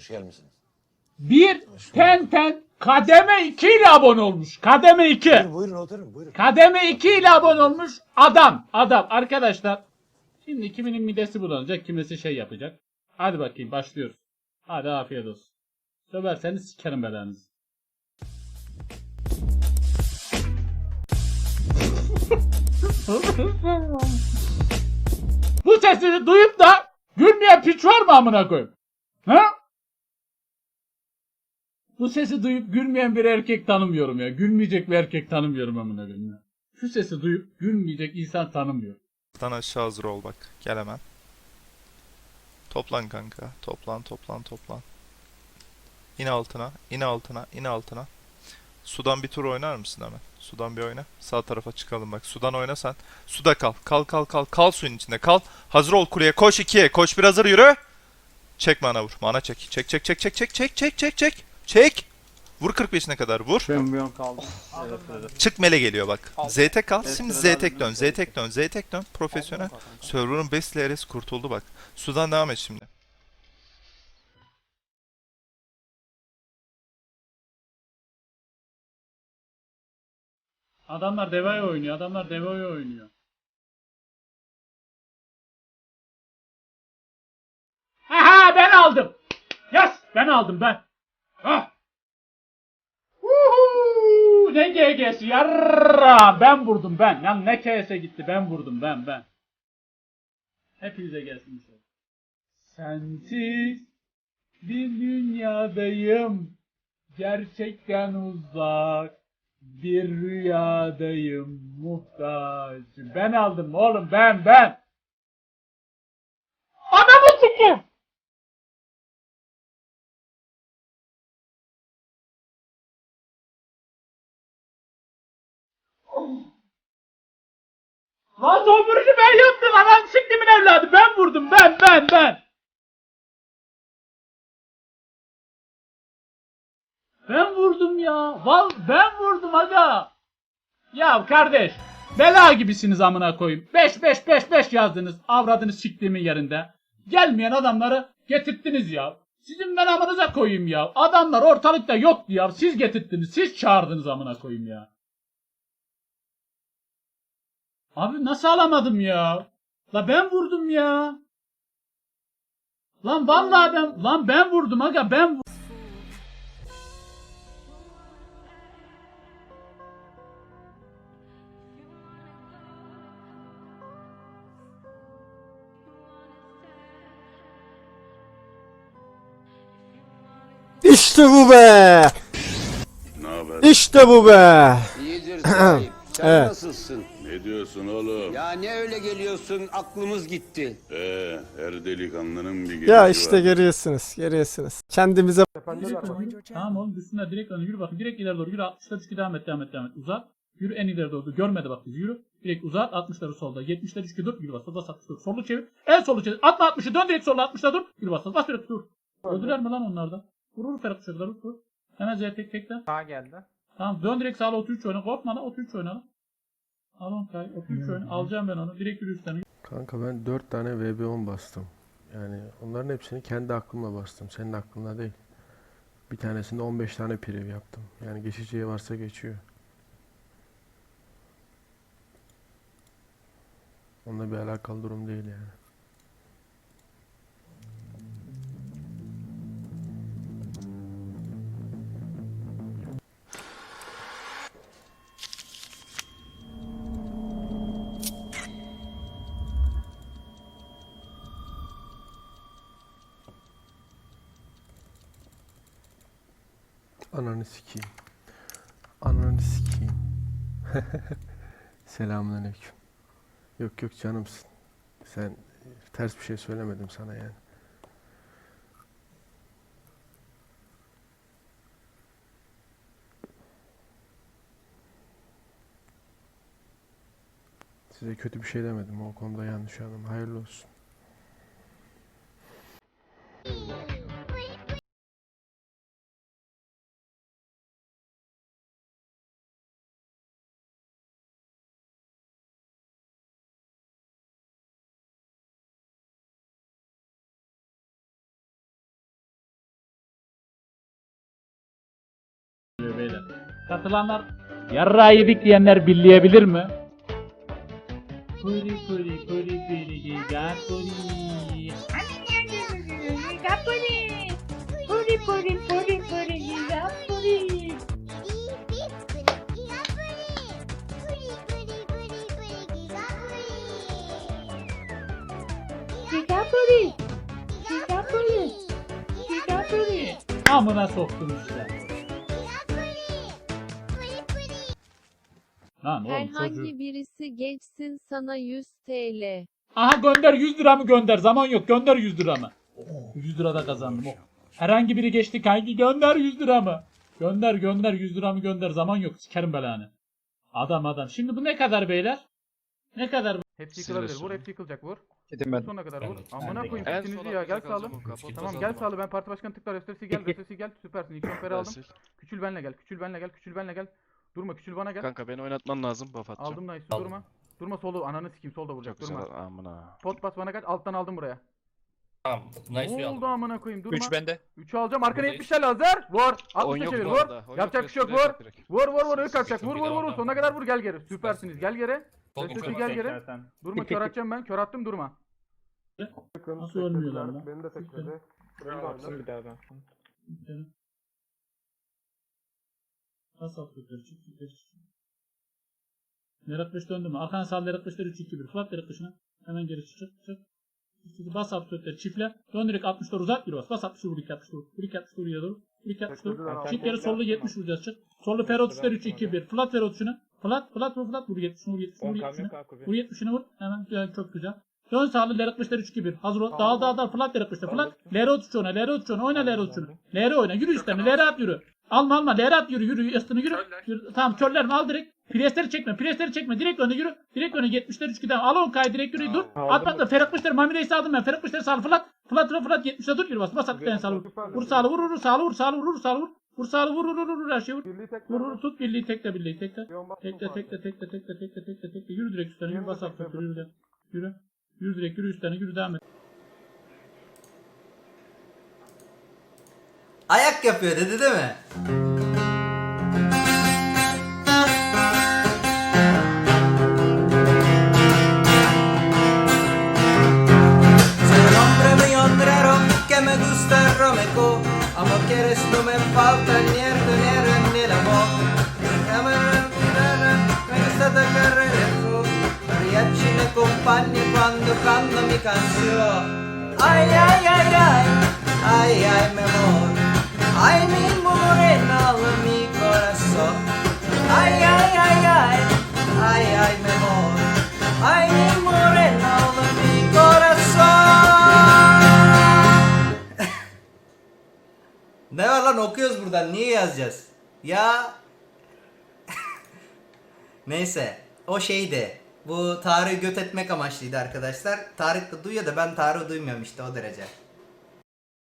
Hoş gelmişsiniz. Bir ten ten kademe 2 ile abone olmuş. Kademe 2. Buyurun, buyurun oturun buyurun. Kademe 2 ile abone olmuş adam. Adam arkadaşlar. Şimdi kiminin midesi bulanacak, kimisi şey yapacak. Hadi bakayım başlıyoruz. Hadi afiyet olsun. Söverseniz sikerim belanızı. Bu sesini duyup da gülmeyen piç var mı amına koyayım? Ha? Bu sesi duyup gülmeyen bir erkek tanımıyorum ya. Gülmeyecek bir erkek tanımıyorum amına koyayım ya. Şu sesi duyup gülmeyecek insan tanımıyorum. Alttan aşağı hazır ol bak. Gel hemen. Toplan kanka. Toplan toplan toplan. İn altına. in altına. in altına. Sudan bir tur oynar mısın hemen? Sudan bir oyna. Sağ tarafa çıkalım bak. Sudan oyna sen. Suda kal. Kal kal kal. Kal suyun içinde kal. Hazır ol kuleye. Koş ikiye. Koş bir hazır yürü. Çek mana vur. Mana çek. Çek çek çek çek çek çek çek çek çek. Çek. Vur 45'ine kadar vur. Şampiyon kaldım. Çık mele geliyor bak. ZT kal. Evet, Şimdi evet, Z tek abi, dön. evet, Z evet. tek dön. Z tek dön. Profesyonel. Server'ın best LRS kurtuldu bak. Sudan devam et şimdi. Adamlar Deva'ya oynuyor. Adamlar Deva'ya oynuyor. Aha ben aldım. Yes ben aldım ben. Ne GG'si yarra ben vurdum ben. Lan ne KS gitti ben vurdum ben ben. Hepinize gelsin inşallah. Sensiz bir dünyadayım. Gerçekten uzak. Bir rüyadayım muhtaç. Ben aldım oğlum ben ben. Anamı sikim. Lan dondurucu ben yaptım anam siktimin evladı ben vurdum ben ben ben. Ben vurdum ya. Val ben vurdum aga. Ya kardeş. Bela gibisiniz amına koyayım. 5 5 5 5 yazdınız. Avradınız siktiğimin yerinde. Gelmeyen adamları getirttiniz ya. Sizin ben amınıza koyayım ya. Adamlar ortalıkta yoktu ya. Siz getirttiniz. Siz çağırdınız amına koyayım ya. Abi nasıl alamadım ya? La ben vurdum ya. Lan vallahi ben lan ben vurdum aga ben vurdum. İşte bu be! Ne haber? İşte bu be! İyidir sahip. Sen Evet. nasılsın? Ne diyorsun oğlum? Ya ne öyle geliyorsun? Aklımız gitti. Ee, her delikanlının bir gelişi Ya işte var. görüyorsunuz, görüyorsunuz. Kendimize Tamam oğlum düşsünler direkt öne yürü bakın direkt ileri doğru yürü 60'lar üçlü devam et devam et devam et. Uzat. Yürü en ileri doğru görmedi bak bizi yürü. Direkt uzat 60'ları solda 70'ler üçlü dur. Yürü bas bas 60 dur. Solu çevir en solu çevir. Atla 60'ı dön direkt sola 60'lar dur. Yürü bas bas bas direkt dur. Öldüler mi lan onlardan vur vur Ferhat vur vur hemen Z tek tekten Sağa geldi. tamam dön direkt sağla 33 oyna. Korkma lan 33 oyna lan 33 oyna alacağım ben onu direkt üstlerine Kanka ben 4 tane VB10 bastım. Yani onların hepsini kendi aklımla bastım. Senin aklında değil. Bir tanesinde 15 tane priv yaptım. Yani geçeceği varsa geçiyor. Onunla bir alakalı durum değil yani. Ananı sikeyim. Ananı sikeyim. Selamünaleyküm. Yok yok canımsın. Sen ters bir şey söylemedim sana yani. Size kötü bir şey demedim. O konuda yanlış anladım. Hayırlı olsun. Katılanlar yarrağı yedik diyenler billeyebilir mi? Puri puri puri puri giga puri. Puri puri puri puri giga puri. Giga puri. Giga puri. Giga puri. Amına soktum işte. Lan oğlum çocuğu. Herhangi birisi geçsin sana 100 TL. Aha gönder 100 lira mı gönder? Zaman yok gönder 100 lira mı? 100 lira da kazandım. Oh. Herhangi biri geçti kanki gönder 100 lira mı? Gönder gönder 100 lira mı gönder zaman yok sikerim belanı. Adam adam. Şimdi bu ne kadar beyler? Ne kadar? Hepsi yıkılabilir. Vur hepsi yıkılacak vur. Dedim ben. Sonuna kadar vur. Amına koyayım son ya. Gel sağlı. Tamam gel sağlı. Ben parti başkanı tıklar. Restesi gel. Restesi gel. Süpersin. İlk şamperi aldım. Küçül benle gel. Küçül benle gel. Küçül benle gel. Durma küçül bana gel. Kanka beni oynatman lazım. Buff atacağım. Aldım nice. Durma. Durma solu. Ananı sikeyim. Solda vuracak. Çok güzel. Durma. Amına. Pot bas bana gel. Alttan aldım buraya. Tamam. Ne oldu amına koyayım? Durma. 3 bende. 3'ü alacağım. Arkana Buradayız. 70'ler lazer. Vur. Oyun 60'a yok çevir. bu Vur. arada. Oyun Yapacak yok, bir şey yok. Vur. direkt. Vur vur vur. Sıkıntı kalkacak. Vur vur vur. Sonuna kadar vur. Gel geri. Süpersiniz. Gel geri. Restesi Mustafa. gel geri. Durma. Kör atacağım ben. Kör attım. Durma. Nasıl ölmüyorlar lan? Beni de tekledi. bir daha ben. Atıyorlar? Çık çık çık. Lerat 5 döndü mü? Hakan sağ Lerat 5'ler 3 2 1. Flat Lerat 5'ine. Hemen geri çık çık çık. Çık, Bas alt dörtleri çiftle. Dön direkt 60'lar uzat bir bas. Bas 60 vur 2 60 vur. Vur 2 60 vur ya doğru. Vur 2 60 vur. Çift geri sollu 70 vuracağız çık. Sollu Ferro 3'ler 3 2 1. Flat Ferro 3'üne. Flat flat vur flat vur 70 vur 70 vur 70'ine. Vur 70'ine vur. Hemen güzel, çok güzel. Dön sağlı Lerat 5'ler 3 2 1. Hazır ol. Dağıl dağıl dağıl. Flat Lerat 5'ler. Flat. Lero 3 ona. Lero 3 ona. Oyna Lero 3 ona. Lero oyna. Yürü üstlerine. Lero at yürü. Alma alma. Lero at yürü. Yürü. Üstüne yürü. yürü. Tamam körler mi? Al direkt. Presleri çekme. Presleri çekme. Direkt öne yürü. Direkt öne 70'ler 3 2'den. Al 10 kay direkt yürü. Dur. At atla. Ferhat Kuşlar. Mami Reis'i aldım ben. Ferhat Kuşlar sağlı. Flat. Flat flat flat. 70'e dur. Yürü bas. Bas at bir tane sağlı. Vur. Vur sağlı. Vur vur. Sağlı vur. Sağlı vur. Vur sağlı vur. Vur sağlı vur. Vur vur vur. Her şeyi vur. Vur vur. Tut birliği tekle birliği tekle. Tekle tekle tekle tekle tekle tekle tekle. Yürü direkt üstlerine. Yürü bas at. Yürü yürü. Yürü. Yürü direkt yürü üstlerine. Yürü devam et. dayak yapıyor dedi değil mi? Amor quieres, no me falta ni el dinero ni el. Mi stata carrera fu, riesci ne compagni quando canto mi canzone. Ai ai Ne var lan okuyoruz buradan niye yazacağız? Ya Neyse o şeydi. Bu Tarık'ı göt etmek amaçlıydı arkadaşlar. Tarık da duyuyor da ben Tarık'ı duymuyorum işte o derece.